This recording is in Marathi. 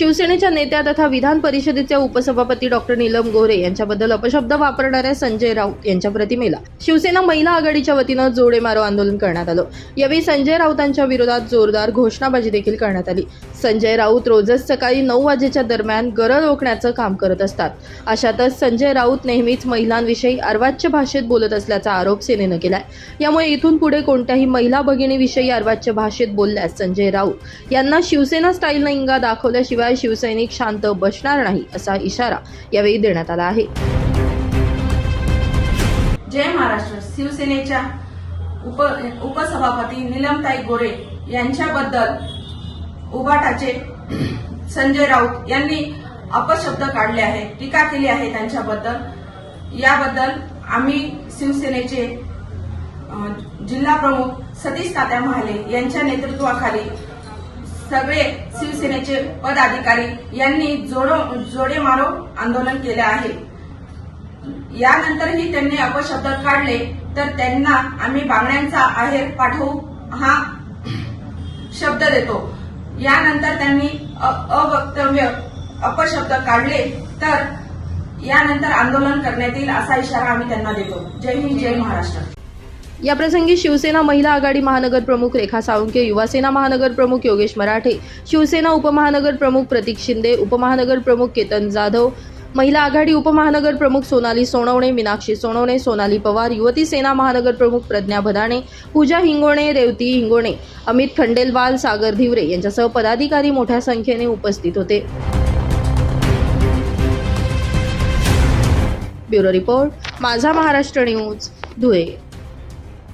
शिवसेनेच्या नेत्या तथा विधान परिषदेचे उपसभापती डॉक्टर नीलम गोरे यांच्याबद्दल अपशब्द वापरणाऱ्या संजय राऊत यांच्या प्रतिमेला शिवसेना महिला आघाडीच्या वतीनं जोडे मारो आंदोलन करण्यात आलं. यावेळी संजय राऊतांच्या विरोधात जोरदार घोषणाबाजी देखील करण्यात आली. संजय राऊत रोजच सकाळी नऊ वाजेच्या दरम्यान गरज रोखण्याचं काम करत असतात. अशातच संजय राऊत नेहमीच महिलांविषयी अर्वाच्य भाषेत बोलत असल्याचा आरोप सेनेनं केलाय. यामुळे इथून पुढे कोणत्याही महिला भगिनीविषयी अर्वाच्य भाषेत बोलल्यास संजय राऊत यांना शिवसेना स्टाईलनं इंगा दाखवल्याशिवाय शिवाय शिवसैनिक शांत बसणार नाही असा इशारा यावेळी देण्यात आला आहे. जय महाराष्ट्र. शिवसेनेच्या उप उपसभापती निलमताई गोरे यांच्याबद्दल उबाटाचे संजय राऊत यांनी अपशब्द काढले आहे टीका केली आहे त्यांच्याबद्दल. याबद्दल आम्ही शिवसेनेचे जिल्हा प्रमुख सतीश तात्या महाले यांच्या नेतृत्वाखाली सगळे शिवसेनेचे पदाधिकारी यांनी जोडो जोडे मारो आंदोलन केले आहे. यानंतरही त्यांनी अपशब्द काढले तर त्यांना आम्ही बांगड्यांचा आहेर पाठवू हा शब्द देतो. यानंतर त्यांनी अवक्तव्य अपशब्द काढले तर यानंतर आंदोलन करण्यात येईल असा इशारा आम्ही त्यांना देतो. जय हिंद जय महाराष्ट्र. याप्रसंगी शिवसेना महिला आघाडी महानगर प्रमुख रेखा साळुंके युवासेना महानगर प्रमुख योगेश मराठे शिवसेना उपमहानगर प्रमुख प्रतीक शिंदे उपमहानगर प्रमुख केतन जाधव महिला आघाडी उपमहानगर प्रमुख सोनाली सोनवणे मीनाक्षी सोनवणे सोनाली पवार युवती सेना महानगर प्रमुख प्रज्ञा भदाणे पूजा हिंगोणे रेवती हिंगोणे अमित खंडेलवाल सागर धिवरे यांच्यासह पदाधिकारी मोठ्या संख्येने उपस्थित होते. ब्युरो रिपोर्ट माझा महाराष्ट्र न्यूज धुळे.